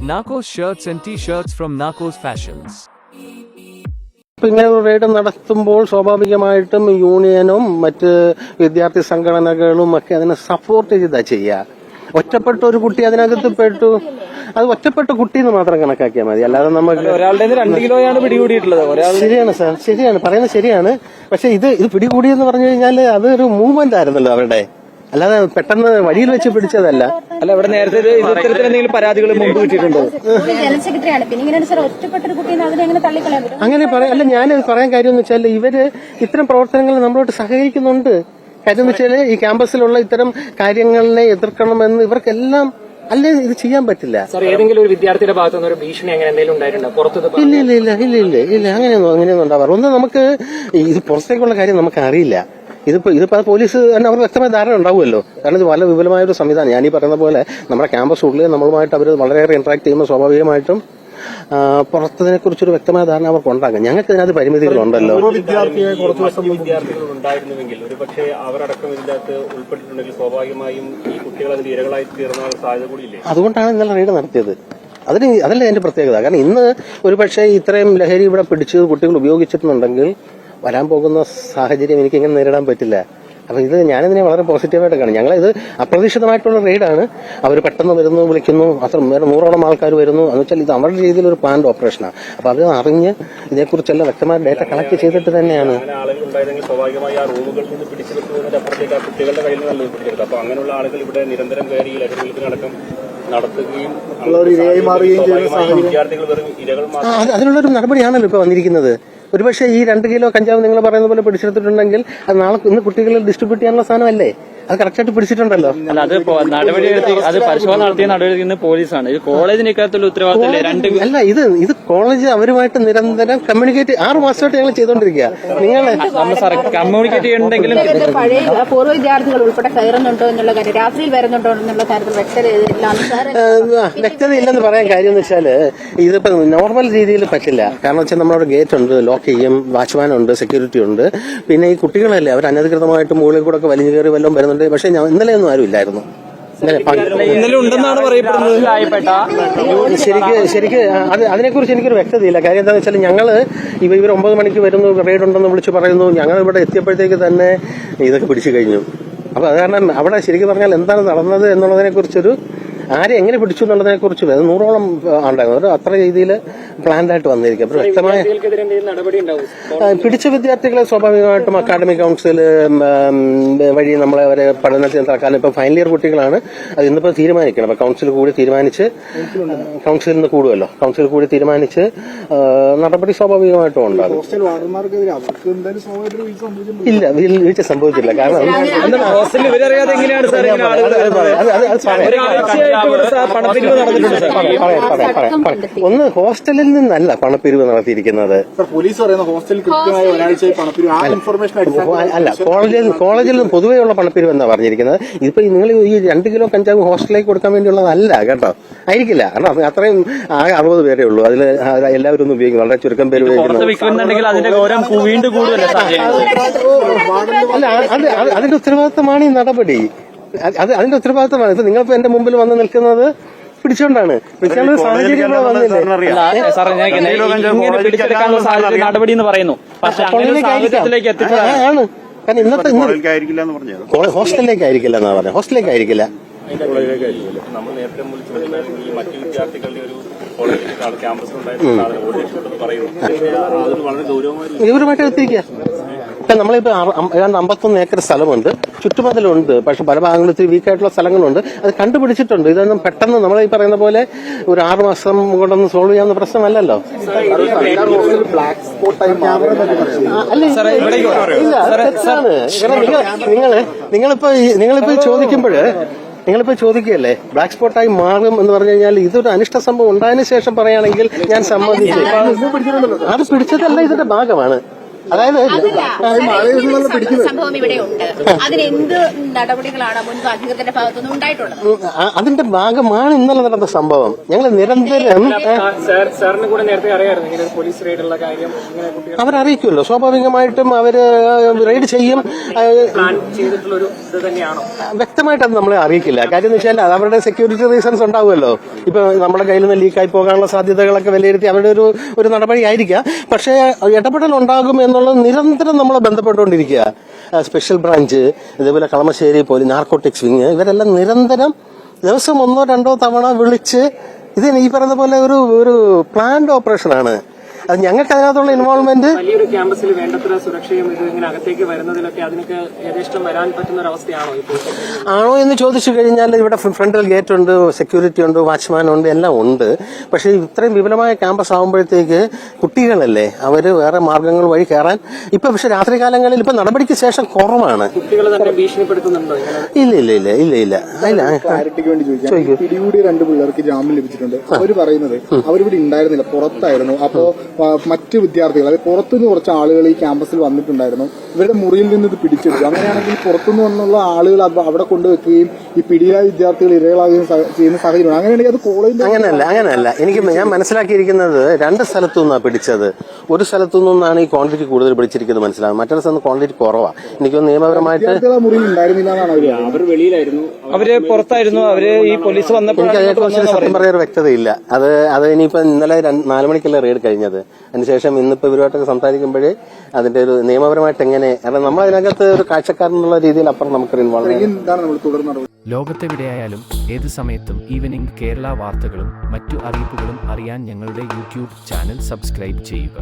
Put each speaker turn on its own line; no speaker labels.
Narcos shirts and t-shirts from Narcos Fashions.
പിന്നെ raid നടത്തുമ്പോൾ സ്വാഭാവികമായിട്ടും യൂണിയനും മറ്റ് വിദ്യാർത്ഥി സംഘടനകളും ഒക്കെ അതിനെ സപ്പോർട്ട് ചെയ്താ ചെയ്യുക ഒറ്റപ്പെട്ട ഒരു കുട്ടി അതിനകത്ത് പെട്ടു. അത് ഒറ്റപ്പെട്ട കുട്ടി എന്ന് മാത്രം കണക്കാക്കിയാൽ മതി. അല്ലാതെ നമുക്ക്
ഒരാളുടെ രണ്ട് കിലോയാണ് പിടികൂടിയിട്ടുള്ളത്.
ശരിയാണ് സാർ ശരിയാണ്. പറയുന്നത് ശരിയാണ്. പക്ഷെ ഇത് ഇത് പിടികൂടിയെന്ന് പറഞ്ഞു കഴിഞ്ഞാൽ അതൊരു മൂവ്മെന്റ് ആയിരുന്നല്ലോ അവരുടെ. അല്ലാതെ പെട്ടെന്ന് വഴിയിൽ വെച്ച് പിടിച്ചതല്ല.
അല്ല ഇവിടെ നേരത്തെ ഇത്തരത്തിൽ എന്തെങ്കിലും പരാതികൾ മുമ്പ് കിട്ടിയിട്ടുണ്ടോ?
ഒരു ജനറൽ സെക്രട്ടറിയാണ് പിന്നെ ഇങ്ങനെയാണ് സാർ ഒറ്റപ്പെട്ട ഒരു കുട്ടീനെ അതിനെ എങ്ങനെ തള്ളിക്കളയാൻ പറ്റും?
അങ്ങനെ പറയാം. അല്ല ഞാൻ പറയാൻ കാര്യം എന്ന് വെച്ചാൽ ഇവർ ഇത്തരം പ്രവർത്തനങ്ങൾ നമ്മളോട് സഹകരിക്കുന്നുണ്ട്. കാര്യം എന്ന് വെച്ചാൽ ഈ ക്യാമ്പസിലുള്ള ഇത്തരം കാര്യങ്ങളെ എതിർക്കണമെന്ന് ഇവർക്കെല്ലാം അല്ലേ ഇത് ചെയ്യാൻ പറ്റില്ല?
സാർ ഏതെങ്കിലും ഒരു വിദ്യാർത്ഥിയുടെ ഭാഗത്തു നിന്ന് ഒരു ഭീഷണി അങ്ങനെ എന്തെങ്കിലും ഉണ്ടായിട്ടുണ്ടോ? പുറത്ത്
ഇല്ല ഇല്ല ഇല്ല ഇല്ല ഇല്ല ഇല്ല അങ്ങനെയൊന്നും അങ്ങനെയൊന്നും ഉണ്ടാവാറ് ഒന്ന് നമുക്ക് ഇത് പുറത്തേക്കുള്ള കാര്യം നമുക്ക് അറിയില്ല. ഇതിപ്പോ ഇതിപ്പോൾ അത് പോലീസ് തന്നെ അവർക്ക് വ്യക്തമായ ധാരണ ഉണ്ടാവുമല്ലോ. കാരണം ഇത് വളരെ വിപുലമായ ഒരു സംവിധാനം. ഞാൻ ഈ പറയുന്ന പോലെ നമ്മുടെ ക്യാമ്പസ് ഉള്ളിൽ നമ്മളുമായിട്ട് അവർ വളരെയേറെ ഇന്ററാക്ട് ചെയ്യുമ്പോൾ സ്വാഭാവികമായിട്ടും പുറത്തതിനെ കുറിച്ചൊരു വ്യക്തമായ ധാരണ അവർക്ക് ഉണ്ടാകും ഞങ്ങൾക്ക് ഇതിനകത്ത് പരിമിതികളുണ്ടല്ലോ
വിദ്യാർത്ഥിയെ കുറച്ച് ദിവസം
വിദ്യാർത്ഥികൾ ഉണ്ടായിരുന്നുവെങ്കിൽ ഒരു പക്ഷേ അവരടക്കം ഇതിനകത്ത് ഉൾപ്പെട്ടിട്ടുണ്ടെങ്കിൽ സ്വാഭാവികമായും ഈ കുട്ടികൾ അതിന്റെ ഇരകളായി തീർന്ന സാധ്യത കൂടിയില്ലേ?
അതുകൊണ്ടാണ് ഇന്നലെ റെയ്ഡ് നടത്തിയത്. അതിന് അതല്ല എന്റെ പ്രത്യേകത. കാരണം ഇന്ന് ഒരു പക്ഷേ ഇത്രയും ലഹരി ഇവിടെ പിടിച്ച് കുട്ടികൾ ഉപയോഗിച്ചിട്ടുണ്ടെങ്കിൽ വരാൻ പോകുന്ന സാഹചര്യം എനിക്ക് ഇങ്ങനെ നേരിടാൻ പറ്റില്ല. അപ്പൊ ഇത് ഞാനിതിനെ വളരെ പോസിറ്റീവായിട്ട് കാണും. ഞങ്ങളിത് അപ്രതീക്ഷിതമായിട്ടുള്ള റെയ്ഡാണ് അവർ പെട്ടെന്ന് വരുന്നു വിളിക്കുന്നു അത്ര നൂറോളം ആൾക്കാർ വരുന്നു. എന്ന് വെച്ചാൽ ഇത് അവരുടെ രീതിയിൽ ഒരു പ്ലാൻഡ് ഓപ്പറേഷനാണ് അപ്പൊ അത് അറിഞ്ഞ് ഇതേക്കുറിച്ചെല്ലാം വ്യക്തമായ ഡേറ്റ കളക്ട് ചെയ്തിട്ട് തന്നെയാണ്.
അങ്ങനെയുള്ള ആളുകൾ ഇവിടെ നിരന്തരം കയറി ഈ ലഹരി വിൽപ്പനടക്കം നടത്തുകയും
ഒരു ഇരയായി മാറുകയും ചെയ്യുന്ന
വിദ്യാർത്ഥികൾ വെറും ഇരകൾ
അതിനുള്ളൊരു നടപടിയാണല്ലോ ഇപ്പൊ വന്നിരിക്കുന്നത്. ഒരുപക്ഷെ ഈ രണ്ട് കിലോ കഞ്ചാവ് നിങ്ങൾ പറയുന്ന പോലെ പിടിച്ചെടുത്തിട്ടുണ്ടെങ്കിൽ അത് നാളെ ഇന്ന് കുട്ടികളിൽ ഡിസ്ട്രിബ്യൂട്ട് ചെയ്യാനുള്ള സാധനമല്ലേ? അത് കറക്റ്റായിട്ട് പിടിച്ചിട്ടുണ്ടല്ലോ.
അല്ല അത് നടപടി എടുത്ത് അത് പരിശോധന നടത്തിയ നടപടി പോലീസാണ്. ഇത് കോളേജിന് ഇക്കാര്യത്തിലുള്ള ഉത്തരവാദിത്തമില്ല രണ്ട്
അല്ല ഇത് ഇത് കോളേജ് അവരുമായിട്ട് നിരന്തരം കമ്മ്യൂണിക്കേറ്റ് ആറ് മാസമായിട്ട് ഞങ്ങൾ ചെയ്തോണ്ടിരിക്കുക നിങ്ങൾ
കമ്മ്യൂണിക്കേറ്റ് ചെയ്യണമെങ്കിലും
ഇത് പഴയ പൂർവ വിദ്യാർത്ഥികൾ ഉൾപ്പെടെ കയറുന്നുണ്ടോ എന്നുള്ള കാര്യം രാത്രിയിൽ വരുന്നുണ്ടോ എന്നുള്ള കാര്യത്തിൽ വ്യക്തത
വ്യക്തത ഇല്ലെന്ന് പറയാൻ കാര്യം എന്ന് വെച്ചാൽ ഇതിപ്പോ നോർമൽ രീതിയിൽ പറ്റില്ല. കാരണം വെച്ചാൽ നമ്മളവിടെ ഗേറ്റ് ഉണ്ട് ലോക്ക് ചെയ്യും വാച്ച്മാൻ ഉണ്ട് സെക്യൂരിറ്റി ഉണ്ട്. പിന്നെ ഈ കുട്ടികളല്ലേ അവർ അനധികൃതമായിട്ട് മുകളിൽ കൂടെ ഒക്കെ വലിഞ്ഞു കയറി വല്ലതും വരുന്നുണ്ട്. പക്ഷെ ഞാൻ ഇന്നലെ ഒന്നും ആരും ഇല്ലായിരുന്നു. ഇന്നലെ
ഉണ്ടെന്നാണ് പറയപ്പെടുന്നത്.
ശരിക്ക് ശരിക്ക് അത് അതിനെക്കുറിച്ച് എനിക്കൊരു വ്യക്തതയില്ല. കാര്യം എന്താണെന്ന് വെച്ചാൽ ഞങ്ങൾ ഇവ ഇവർ ഒമ്പത് മണിക്ക് വരുന്നു റെയ്ഡ് ഉണ്ടെന്ന് വിളിച്ച് പറയുന്നു. ഞങ്ങൾ ഇവിടെ എത്തിയപ്പോഴത്തേക്ക് തന്നെ ഇതൊക്കെ പിടിച്ചു കഴിഞ്ഞു. അപ്പൊ അത് കാരണം അവിടെ ശരിക്കും പറഞ്ഞാൽ എന്താണ് നടന്നത് എന്നുള്ളതിനെ കുറിച്ചൊരു ആരെ എങ്ങനെ പിടിച്ചു എന്നുള്ളതിനെ കുറിച്ച് നൂറോളം ഉണ്ടായിരുന്നു. അത്ര രീതിയിൽ പ്ലാൻഡ് ആയിട്ട് വന്നിരിക്കും. അപ്പൊ വ്യക്തമായ
എന്തെങ്കിലും നടപടി ഉണ്ടാവും?
പിടിച്ച വിദ്യാർത്ഥികളെ സ്വാഭാവികമായിട്ടും അക്കാഡമിക് കൗൺസിൽ വഴി നമ്മളെ അവരെ പഠനത്തിന് തറക്കാൻ ഇപ്പൊ ഫൈനൽ ഇയർ കുട്ടികളാണ്. അത് ഇന്നിപ്പോ തീരുമാനിക്കണം. അപ്പൊ കൗൺസിൽ കൂടി തീരുമാനിച്ച് കൗൺസിലിൽ നിന്ന് കൂടുമല്ലോ കൗൺസിൽ കൂടി തീരുമാനിച്ച് നടപടി സ്വാഭാവികമായിട്ടും ഉണ്ടാകും. ഇല്ല വീ- വീഴ്ച സംഭവിച്ചില്ല കാരണം
ഹോസ്റ്റലിൽ ഇവരറിയാതെ എങ്ങനെയാണ് സാർ ഇങ്ങനെ ആളുകൾ
അത് പറയാം, ഒന്ന് ഹോസ്റ്റലിൽ നിന്നല്ല പണപ്പിരിവ് നടത്തിയിരിക്കുന്നത്.
സർ പോലീസ് പറയുന്ന ഹോസ്റ്റലിൽ കൃത്യമായി ഒരാഴ്ചയായി പണപ്പിരിവ്. ആ ഇൻഫർമേഷൻ
അല്ല കോളേജിൽ കോളേജിൽ നിന്ന് പൊതുവെയുള്ള പണപ്പിരിവ് എന്നാ പറഞ്ഞിരിക്കുന്നത്. ഇപ്പൊ നിങ്ങൾ ഈ രണ്ട് കിലോ കഞ്ചാവ് ഹോസ്റ്റലിലേക്ക് കൊടുക്കാൻ വേണ്ടിയുള്ളതല്ല കേട്ടോ. ആയിരിക്കില്ല. കാരണം അത് അത്രയും ആകെ അറുപത് പേരേ ഉള്ളൂ. അതിൽ എല്ലാവരും ഒന്നും ഉപയോഗിക്കും. വളരെ ചുരുക്കം പേര് ഉപയോഗിക്കുന്നു. അല്ല അത് അത് അതിന്റെ ഉത്തരവാദിത്തമാണ് ഈ നടപടി. അത് അത് അതിന്റെ ഉത്തരവാദിത്തമാണ്. ഇപ്പൊ നിങ്ങളിപ്പോ എന്റെ മുമ്പിൽ വന്ന് നിൽക്കുന്നത് പിടിച്ചോണ്ടാണ്. പിടിച്ചാൽ സാഹചര്യം
പിടിച്ചെടുക്കാനുള്ള സാഹചര്യം നടപടി എന്ന് പറയുന്നു. പക്ഷെ സാഹചര്യത്തിലേക്ക്. എത്തിച്ചതാണ്
കാരണം ഇന്നത്തെ ഹോസ്റ്റലിലേക്ക് ആയിരിക്കില്ല എന്നാ പറഞ്ഞത് ഹോസ്റ്റലിലേക്ക് ആയിരിക്കില്ല.
നമ്മൾ നേരത്തെ ഈ മറ്റു വിദ്യാർത്ഥികളുടെ ഒരു പറയുന്നു. അത് വളരെ ഗൗരവമായി
ഗൗരവമായിട്ട് ഇപ്പൊ നമ്മളിപ്പോ അറ- അം- ഏതാണ്ട് അമ്പത്തൊന്ന് ഏക്കർ സ്ഥലമുണ്ട്. ചുറ്റുമതിലുണ്ട്. പക്ഷെ പല ഭാഗങ്ങളിൽ ഇത്തിരി വീക്കായിട്ടുള്ള സ്ഥലങ്ങളുണ്ട്. അത് കണ്ടുപിടിച്ചിട്ടുണ്ട്. ഇതൊന്നും പെട്ടെന്ന് നമ്മൾ ഈ പറയുന്ന പോലെ ഒരു ആറ് മാസം കൊണ്ടൊന്നും സോൾവ് ചെയ്യാവുന്ന പ്രശ്നമല്ലല്ലോ. അല്ല. ഇല്ല, നിങ്ങൾ നിങ്ങൾ നിങ്ങളിപ്പോ നിങ്ങളിപ്പോ ചോദിക്കുമ്പോഴ് നിങ്ങളിപ്പോ ചോദിക്കുകയല്ലേ? ബ്ലാക്ക് സ്പോട്ടായി മാറും എന്ന് പറഞ്ഞു കഴിഞ്ഞാൽ ഇതൊരു അനിഷ്ട സംഭവം ഉണ്ടായതിനു ശേഷം പറയുകയാണെങ്കിൽ ഞാൻ സമ്മതിച്ചു അത് പിടിച്ചതല്ല ഇതിന്റെ ഭാഗമാണ്. അതായത്
സംഭവം ഇവിടെ ഉണ്ട്. അതിനെന്ത് നടപടികളാണ് മുൻപ് അധികൃതരുടെ ഭാഗത്തുനിന്ന് ഉണ്ടായിട്ടുള്ളത്?
അതിന്റെ ഭാഗമാണ് ഇന്നലെ നടന്ന സംഭവം. ഞങ്ങൾ നിരന്തരം അവരറിയിക്കുമല്ലോ. സ്വാഭാവികമായിട്ടും അവർ റെയ്ഡ് ചെയ്യും. വ്യക്തമായിട്ട് അത് നമ്മളെ അറിയിക്കില്ല. കാര്യം എന്ന് വെച്ചാൽ അത് അവരുടെ സെക്യൂരിറ്റി റീസൺസ് ഉണ്ടാവുമല്ലോ. ഇപ്പൊ നമ്മുടെ കയ്യിൽ നിന്ന് ലീക്കായി പോകാനുള്ള സാധ്യതകളൊക്കെ വിലയിരുത്തി അവരുടെ ഒരു ഒരു നടപടി ആയിരിക്കാം. പക്ഷേ ഇടപെടൽ ഉണ്ടാകും എന്നുള്ളത് നിരന്തരം നമ്മളെ ബന്ധപ്പെട്ടുകൊണ്ടിരിക്കുക. സ്പെഷ്യൽ ബ്രാഞ്ച് ഇതേപോലെ കളമശ്ശേരി പോലെ നാർക്കോട്ടിക്സ് വിങ് ഇവരെല്ലാം നിരന്തരം ദിവസം ഒന്നോ രണ്ടോ തവണ വിളിച്ച് ഇത് ഈ പറയുന്ന പോലെ ഒരു ഒരു പ്ലാൻഡ് ഓപ്പറേഷനാണ് അത് ഞങ്ങൾക്ക് അതിനകത്തുള്ള ഇൻവോൾവ്മെന്റ്
വലിയൊരു ക്യാമ്പസിൽ വേണ്ടത്ര സുരക്ഷയും ഇത് ഇങ്ങനെ അകത്തേക്ക് വരുന്നതിലൊക്കെ അതിനൊക്കെ യഥേഷ്ടം വരാൻ പറ്റുന്ന ഒരു അവസ്ഥയാണോ ഇപ്പോൾ
ആണോ എന്ന് ചോദിച്ചു കഴിഞ്ഞാൽ ഇവിടെ ഫ്രണ്ടൽ ഗേറ്റ് ഉണ്ട് സെക്യൂരിറ്റി ഉണ്ട് വാച്ച്മാൻ ഉണ്ട് എല്ലാം ഉണ്ട്. പക്ഷേ ഇത്രയും വിപുലമായ ക്യാമ്പസ് ആകുമ്പോഴത്തേക്ക് കുട്ടികളല്ലേ? അവർ വേറെ മാർഗങ്ങൾ വഴി കയറാൻ. ഇപ്പൊ പക്ഷെ രാത്രി കാലങ്ങളിൽ ഇപ്പൊ നടപടിക്ക് ശേഷം കുറവാണ്.
കുട്ടികൾ തന്നെ ഭീഷണിപ്പെടുത്തുന്നുണ്ടോ
ഇല്ല ഇല്ല ഇല്ല ഇല്ല ഇല്ല. ഇല്ല
ക്ലാരിറ്റിക്ക് വേണ്ടി ചോദിക്കാം. പിടികൂടിയ രണ്ട് പിള്ളേർക്ക് ജാമ്യം ലഭിച്ചിട്ടുണ്ട്. അവർ പറയുന്നത് അവരിവിടെ ഉണ്ടായിരുന്നില്ല പുറത്തായിരുന്നു. അപ്പോ മറ്റ് വിദ്യാർത്ഥികൾ അതായത് പുറത്തുനിന്ന് കുറച്ച് ആളുകൾ ഈ ക്യാമ്പസിൽ വന്നിട്ടുണ്ടായിരുന്നു. ഇവരുടെ മുറിയിൽ നിന്ന് ഇത് പിടിച്ചെടുത്തു. അങ്ങനെയാണെങ്കിൽ പുറത്തുനിന്ന് വന്നുള്ള ആളുകൾ അവിടെ കൊണ്ടുവെക്കുകയും ഈ പിടിയിലായ വിദ്യാർത്ഥികൾ ഇരകളാകുകയും ചെയ്യുന്ന സാഹചര്യമാണ് അങ്ങനെയാണെങ്കിൽ അത് കോളേജ്
അങ്ങനെയല്ല അങ്ങനെയല്ല. എനിക്ക് ഞാൻ മനസ്സിലാക്കിയിരിക്കുന്നത് രണ്ട് സ്ഥലത്തു നിന്നാണ് പിടിച്ചത്. ഒരു സ്ഥലത്തു നിന്നാണ് ഈ ക്വാണ്ടിറ്റി കൂടുതൽ പിടിച്ചിരിക്കുന്നത് മനസ്സിലാകും മറ്റൊരു സ്ഥലത്ത് ക്വാണ്ടിറ്റി കുറവാണ് എനിക്ക് നിയമപരമായിട്ട്
മുറിയിൽ ഉണ്ടായിരുന്നില്ല അവർ
വെളിയിലായിരുന്നു.
അവർ പുറത്തായിരുന്നു. അവർ ഈ പോലീസ് വന്നപ്പോൾ
എനിക്ക് അതിനെക്കുറിച്ച് സത്യം പറയാൻ ഒരു വ്യക്തതയില്ല. അത് അത് ഇനിയിപ്പോ ഇന്നലെ നാല് മണിക്കല്ലേ റെയ്ഡ് കഴിഞ്ഞത്? അതിനുശേഷം ഇന്നിപ്പോ ഇവരുമായിട്ടൊക്കെ സംസാരിക്കുമ്പോഴേ അതിന്റെ ഒരു നിയമപരമായിട്ട് എങ്ങനെ കാരണം നമ്മൾ അതിനകത്ത് ഒരു കാഴ്ചക്കാരൻ എന്നുള്ള രീതിയിൽ അപ്പുറം നമുക്ക് ഇൻവോൾവ്
ലോകത്തെവിടെയായാലും ഏത് സമയത്തും ഈവനിംഗ് കേരള വാർത്തകളും മറ്റു അറിയിപ്പുകളും അറിയാൻ ഞങ്ങളുടെ യൂട്യൂബ് ചാനൽ സബ്സ്ക്രൈബ് ചെയ്യുക.